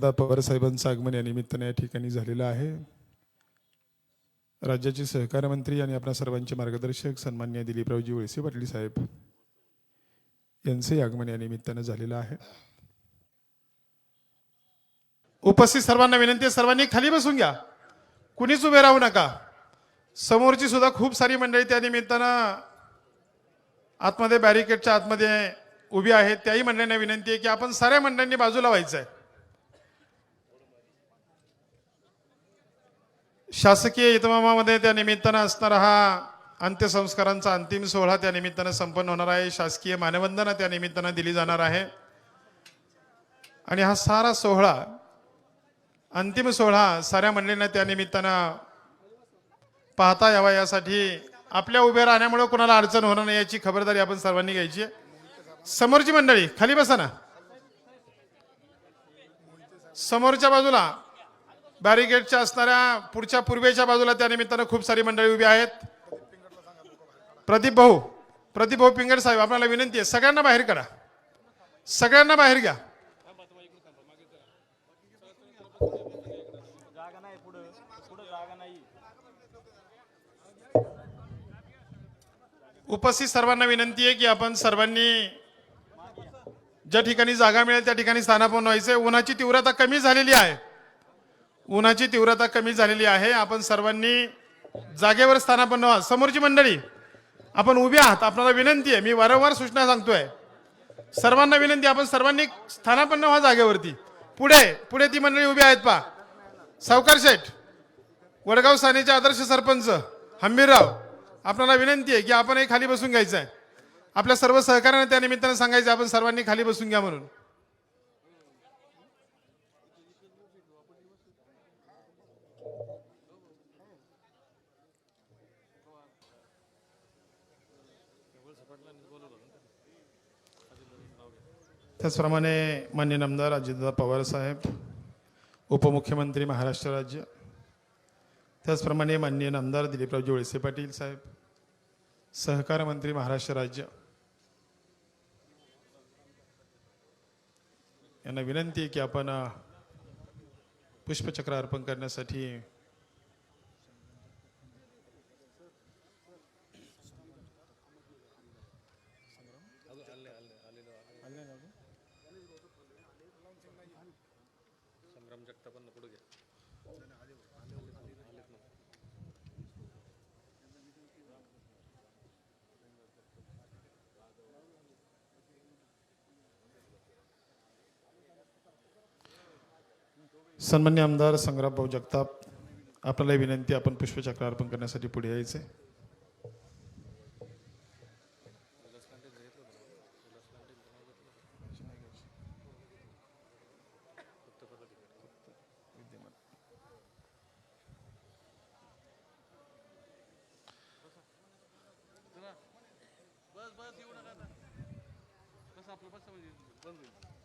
दादा पवार साहेबांचं आगमन या निमित्ताने या ठिकाणी झालेलं आहे. राज्याचे सहकार मंत्री आणि आपल्या सर्वांचे मार्गदर्शक सन्मान्य दिलीपरावजी वळसे पाटील साहेब यांचंही आगमन या निमित्तानं झालेलं आहे. उपस्थित सर्वांना विनंती आहे सर्वांनी खाली बसून घ्या. कुणीच उभे राहू नका. समोरची सुद्धा खूप सारी मंडळी त्या निमित्तानं आतमध्ये बॅरिकेडच्या आतमध्ये उभी आहेत. त्याही मंडळींना विनंती आहे की आपण साऱ्या मंडळींनी बाजूला व्हायचं आहे शासकीय इतमामामध्ये त्या निमित्तानं असणारा हा अंत्यसंस्कारांचा अंतिम सोहळा त्या निमित्तानं संपन्न होणार आहे. शासकीय मानवंदना त्या निमित्तानं दिली जाणार आहे. आणि हा सारा सोहळा अंतिम सोहळा साऱ्या मंडळींना त्या निमित्तानं पाहता यावा यासाठी आपल्या उभ्या राहण्यामुळे कोणाला अडचण होणार नाही याची खबरदारी आपण सर्वांनी घ्यायची आहे. समोरची मंडळी खाली बसा ना. समोरच्या बाजूला बॅरिकेडच्या असणाऱ्या पुढच्या पूर्वेच्या बाजूला त्या निमित्तानं खूप सारी मंडळी उभी आहेत. प्रदीप भाऊ प्रदीप भाऊ पिंगड साहेब आपल्याला विनंती आहे सगळ्यांना बाहेर काढा सगळ्यांना बाहेर घ्या. उपस्थित सर्वांना विनंती आहे की आपण सर्वांनी ज्या ठिकाणी जागा मिळेल त्या ठिकाणी स्थानापन्न व्हायचे उन्हाची तीव्रता कमी झालेली आहे. उन्हाची तीव्रता कमी झालेली आहे. आपण सर्वांनी जागेवर स्थानापन्न व्हा. समोरची मंडळी आपण उभी आहात. आपल्याला विनंती आहे. मी वारंवार सूचना सांगतोय. सर्वांना विनंती आपण सर्वांनी स्थानापन्न व्हा जागेवरती. पुढे पुढे ती मंडळी उभी आहेत पा सावकार शेठ वडगाव सानेचे आदर्श सरपंच हंबीरराव आपल्याला विनंती आहे की आपणही खाली बसून घ्यायचं आहे आपल्या सर्व सहकार्यांना त्या निमित्तानं सांगायचं आपण सर्वांनी खाली बसून घ्या म्हणून. त्याचप्रमाणे मान्य आमदार अजितदादा पवार साहेब उपमुख्यमंत्री महाराष्ट्र राज्य त्याचप्रमाणे माननीय नामदार दिलीपरावजी वळसे पाटील साहेब सहकार मंत्री महाराष्ट्र राज्य. यांना विनंती आहे की आपण पुष्पचक्र अर्पण करण्यासाठी सन्मान्य आमदार संग्रामभाऊ जगताप आपल्याला विनंती आपण पुष्पचक्र अर्पण करण्यासाठी पुढे यायचे. बस बस येऊ